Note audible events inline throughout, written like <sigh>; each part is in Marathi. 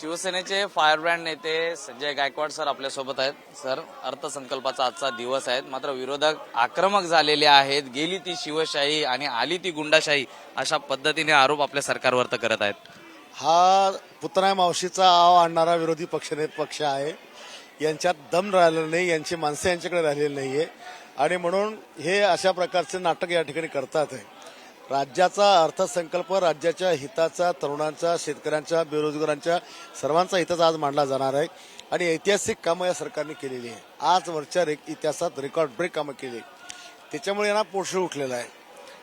शिवसेनेचे फायरब्रँड नेते संजय गायकवाड सर आपल्यासोबत आहेत. सर अर्थसंकल्पाचा आजचा दिवस आहे. मात्र विरोधक आक्रमक झालेले आहेत. गेली ती शिवशाही आणि आली ती गुंडाशाही अशा पद्धतीने आरोप आपल्या सरकारवर तर करत आहेत. हा पुतणा मावशीचा आव आणणारा विरोधी पक्षने पक्ष आहे. यांच्यात दम राहिलेला नाही यांची माणसं यांच्याकडे राहिलेली नाहीये. आणि म्हणून हे अशा प्रकारचे नाटक या ठिकाणी करतात आहे राज्याचा अर्थसंकल्प राज्याच्या हिताचा तरुणांचा शेतकऱ्यांच्या बेरोजगारांच्या सर्वांचा हिताचा आज मांडला जाणार आहे. आणि ऐतिहासिक कामं या सरकारने केलेली आहे आज वरच्या रे इतिहासात रेकॉर्ड ब्रेक कामं केली त्याच्यामुळे यांना पोषण उठलेलं आहे.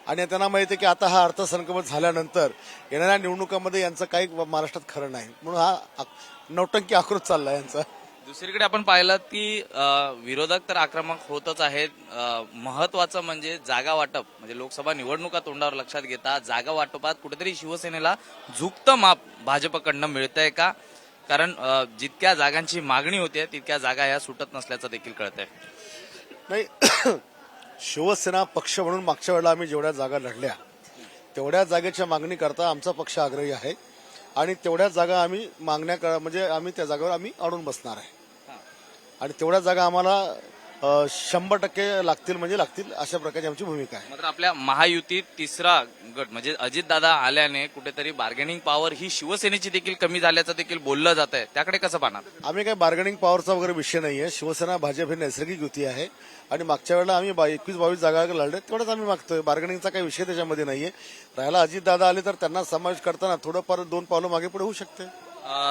आणि त्यांना माहिती आहे की आता हा अर्थसंकल्प झाल्यानंतर येणाऱ्या निवडणुकांमध्ये यांचं काही महाराष्ट्रात खरं नाही. म्हणून हा नौटंकी आक्रोश चालला यांचा. दुसरीकडे आपण पाहिलं की विरोधक तर आक्रमक होतच आहेत. महत्वाचं म्हणजे जागा वाटप. म्हणजे लोकसभा निवडणुका तोंडावर लक्षात घेता जागा वाटपात कुठेतरी शिवसेनेला झुकतं माप भाजपकडनं मिळतंय का? कारण जितक्या जागांची मागणी होते तितक्या जागा ह्या सुटत नसल्याचं देखील कळतंय. नाही <coughs> शिवसेना पक्ष म्हणून मागच्या वेळेला आम्ही जेवढ्या जागा लढल्या तेवढ्या जागेच्या मागणी करता आमचा पक्ष आग्रही आहे. आणि तेवढ्या जागा आम्ही मागण्या म्हणजे आम्ही त्या जागेवर आम्ही अडून बसणार आहे. आणि तेवढ्या जागा आम्हाला शंभर टक्के लागतील म्हणजे लागतील अशा प्रकारची आमची भूमिका आहे. मात्र आपल्या महायुतीत तिसरा गट म्हणजे अजितदादा आल्याने कुठेतरी बार्गेनिंग पॉवर ही शिवसेनेची देखील कमी झाल्याचं देखील बोललं जात आहे. त्याकडे कसं पाहणार? आम्ही काही बार्गेनिंग पॉवरचा वगैरे विषय नाहीये. शिवसेना भाजप ही नैसर्गिक युती आहे. आणि मागच्या वेळेला आम्ही एकवीस बावीस जागा लढले तेवढंच आम्ही मागतोय. बार्गेनिंगचा काही विषय त्याच्यामध्ये नाहीये. राहायला अजितदादा आले तर त्यांना समावेश करताना थोडंफार दोन पावलं मागे पुढे होऊ शकते.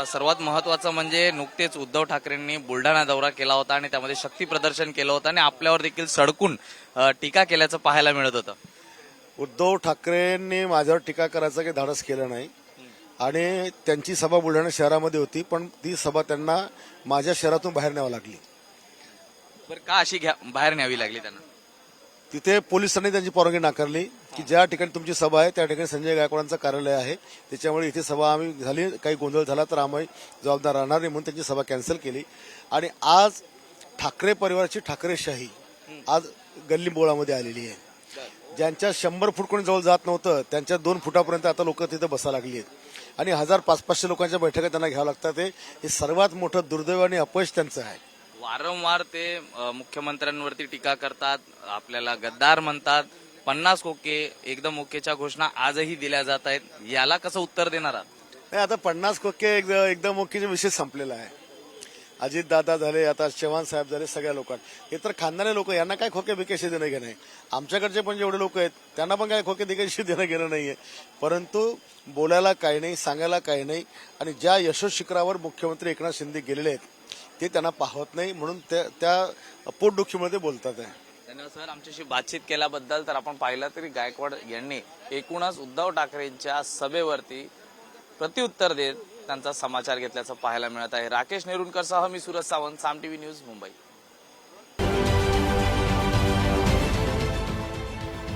सर्वात महत्वाचं म्हणजे नुकतेच उद्धव ठाकरेंनी बुलढाणा दौरा केला होता आणि त्यामध्ये शक्ती प्रदर्शन केलं होतं आणि आपल्यावर देखील सडकून टीका केल्याचं पाहायला मिळत होतं. उद्धव ठाकरेंनी माझ्यावर टीका करायचं काही धाडस केलं नाही. आणि त्यांची सभा बुलढाणा शहरामध्ये होती पण ती सभा त्यांना माझ्या शहरातून बाहेर न्यावं लागली. बरं का अशी घ्या बाहेर न्यावी लागली त्यांना? तिथे पोलिसांनी त्यांची परवानगी नाकारली की ज्या ठिकाणी तुमची सभा आहे त्या ठिकाणी संजय गायकवाडांचं कार्यालय आहे. त्याच्यामुळे इथे सभा आम्ही झाली काही गोंधळ झाला तर आम्ही जबाबदार राहणार नाही म्हणून त्यांची सभा कॅन्सल केली. आणि आज ठाकरे परिवाराची ठाकरेशाही आज गल्ली बोळामध्ये आलेली आहे. ज्यांच्या शंभर फूट कोणी जवळ जात नव्हतं त्यांच्या दोन फुटापर्यंत आता लोक तिथे बसा लागली आहेत. आणि हजार पाच पाचशे लोकांच्या बैठका त्यांना घ्यावं लागतात. हे सर्वात मोठं दुर्दैव आणि अपयश त्यांचं आहे. वारंवार ते मुख्यमंत्र्यांवरती टीका करतात आपल्याला गद्दार म्हणतात पन्नास ओके एकदम ओकेच्या घोषणा आजही दिल्या जात आहेत. याला कसं उत्तर देणार आहात? नाही आता पन्नास खोके एकदम ओकेचे विषय संपलेला आहे. अजित दादा झाले आता चव्हाण साहेब झाले सगळ्या लोकांना हे तर खानदानी लोक यांना काय खोके बिकेशी देणं घेणं आहे? आमच्याकडचे पण जेवढे लोक आहेत त्यांना पण काय खोके बिकेशी देणं घेणं नाहीये. परंतु बोलायला काही नाही सांगायला काही नाही आणि ज्या यशस्वी शिखरावर मुख्यमंत्री एकनाथ शिंदे गेलेले आहेत ते त्यांना पाहत नाही म्हणून त्या त्या पोटदुखीमध्ये ते बोलतात आहे धन्यवाद सर. आमच्याशी बातचीत केल्याबद्दल तर आपण पाहिलं तरी गायकवाड यांनी एकूणच उद्धव ठाकरेंच्या सभेवरती प्रत्युत्तर देत त्यांचा समाचार घेतल्याचं पाहायला मिळत आहे. राकेश नेरुणकर सह मी सुरज सावंत साम टीव्ही न्यूज मुंबई.